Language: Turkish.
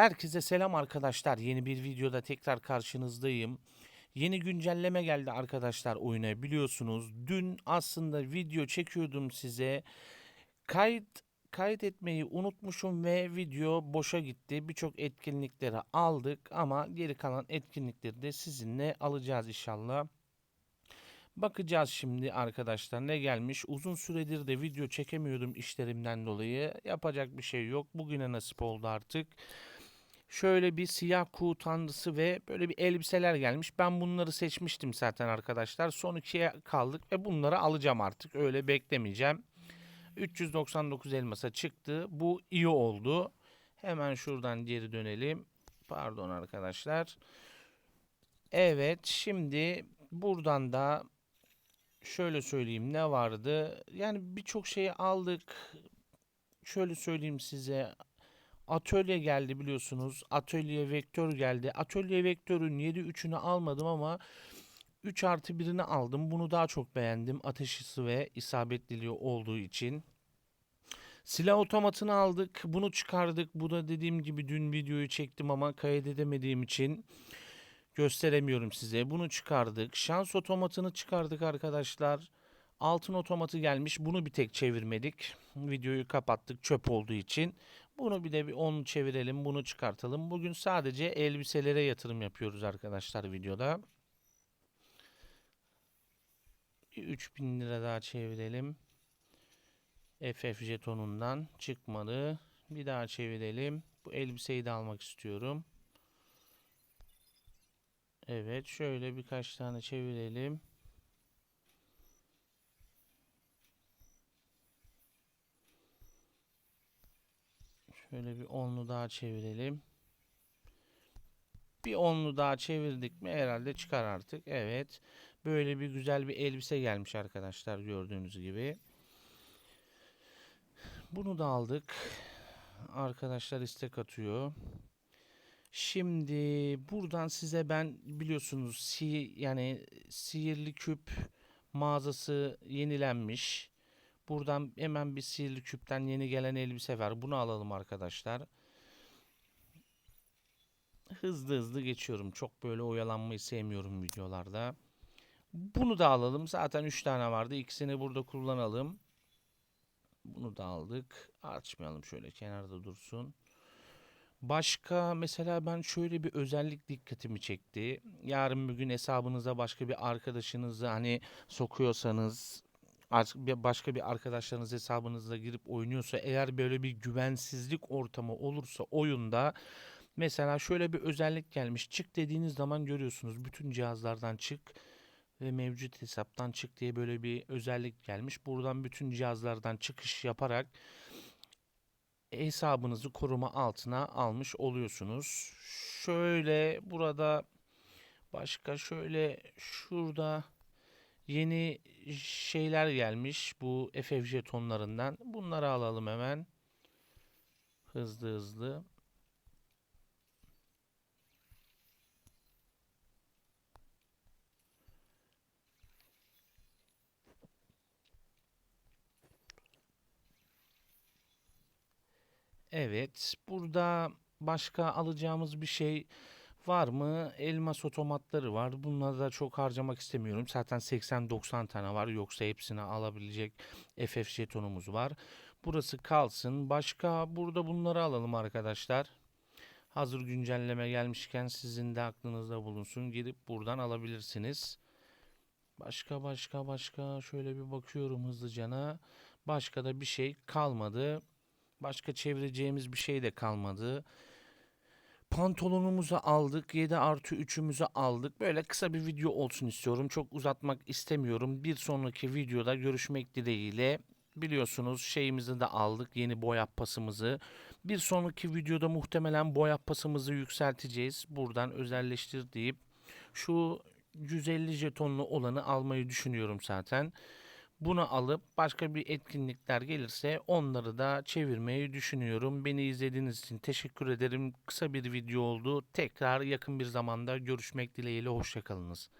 Herkese selam arkadaşlar. Yeni bir videoda tekrar karşınızdayım. Yeni güncelleme geldi arkadaşlar oyuna biliyorsunuz. Dün aslında video çekiyordum size. Kayıt kaydetmeyi unutmuşum ve video boşa gitti. Birçok etkinlikleri aldık ama geri kalan etkinlikleri de sizinle alacağız inşallah. Bakacağız şimdi arkadaşlar ne gelmiş. Uzun süredir de video çekemiyordum işlerimden dolayı. Yapacak bir şey yok. Bugüne nasip oldu artık. Şöyle bir siyah kuğu tanrısı ve böyle bir elbiseler gelmiş. Ben bunları seçmiştim zaten arkadaşlar. Son ikiye kaldık ve bunları alacağım artık. Öyle beklemeyeceğim. 399 elmasa çıktı. Bu iyi oldu. Hemen şuradan geri dönelim. Pardon arkadaşlar. Evet şimdi buradan da şöyle söyleyeyim ne vardı? Yani birçok şeyi aldık. Şöyle söyleyeyim size. Atölye geldi biliyorsunuz. Atölye vektör geldi. Atölye vektörün 7.3'ünü almadım ama 3 artı 1'ini aldım. Bunu daha çok beğendim. Ateş hızı ve isabetliliği olduğu için. Silah otomatını aldık. Bunu çıkardık. Bu da dediğim gibi dün videoyu çektim ama kaydedemediğim için gösteremiyorum size. Bunu çıkardık. Şans otomatını çıkardık arkadaşlar. Altın otomatı gelmiş. Bunu bir tek çevirmedik. Videoyu kapattık çöp olduğu için. Bunu bir de bir 10 çevirelim. Bunu çıkartalım. Bugün sadece elbiselere yatırım yapıyoruz arkadaşlar videoda. Bir 3000 lira daha çevirelim. FF jetonundan çıkmadı. Bir daha çevirelim. Bu elbiseyi de almak istiyorum. Evet şöyle birkaç tane çevirelim. Şöyle bir onlu daha çevirelim. Bir onlu daha çevirdik mi herhalde çıkar artık. Evet. Böyle bir güzel bir elbise gelmiş arkadaşlar gördüğünüz gibi. Bunu da aldık. Arkadaşlar istek atıyor. Şimdi buradan size ben biliyorsunuz si yani sihirli küp mağazası yenilenmiş. Buradan hemen bir sihirli küpten yeni gelen elbise var. Bunu alalım arkadaşlar. Hızlı hızlı geçiyorum. Çok böyle oyalanmayı sevmiyorum videolarda. Bunu da alalım. Zaten 3 tane vardı. İkisini burada kullanalım. Bunu da aldık. Açmayalım şöyle kenarda dursun. Başka mesela ben şöyle bir özellik dikkatimi çekti. Yarın bir gün hesabınıza başka bir arkadaşınızı hani sokuyorsanız artık bir başka bir arkadaşlarınız hesabınıza girip oynuyorsa eğer böyle bir güvensizlik ortamı olursa oyunda mesela şöyle bir özellik gelmiş. Çık dediğiniz zaman görüyorsunuz bütün cihazlardan çık ve mevcut hesaptan çık diye böyle bir özellik gelmiş. Buradan bütün cihazlardan çıkış yaparak hesabınızı koruma altına almış oluyorsunuz. Şöyle burada başka şöyle şurada yeni şeyler gelmiş bu FF jetonlarından. Bunları alalım hemen. Hızlı hızlı. Evet, burada başka alacağımız bir şey var mı? Elmas otomatları var. Bunları da çok harcamak istemiyorum. Zaten 80-90 tane var. Yoksa hepsini alabilecek FF jetonumuz var. Burası kalsın. Başka burada bunları alalım arkadaşlar. Hazır güncelleme gelmişken sizin de aklınızda bulunsun. Girip buradan alabilirsiniz. Başka başka başka şöyle bir bakıyorum hızlıcana. Başka da bir şey kalmadı. Başka çevireceğimiz bir şey de kalmadı. Pantolonumuzu aldık. 7 artı 3'ümüzü aldık. Böyle kısa bir video olsun istiyorum. Çok uzatmak istemiyorum. Bir sonraki videoda görüşmek dileğiyle. Biliyorsunuz şeyimizi de aldık. Yeni boy pasımızı. Bir sonraki videoda muhtemelen boy pasımızı yükselteceğiz. Buradan özelleştir deyip şu 150 jetonlu olanı almayı düşünüyorum zaten. Bunu alıp başka bir etkinlikler gelirse onları da çevirmeyi düşünüyorum. Beni izlediğiniz için teşekkür ederim. Kısa bir video oldu. Tekrar yakın bir zamanda görüşmek dileğiyle. Hoşçakalınız.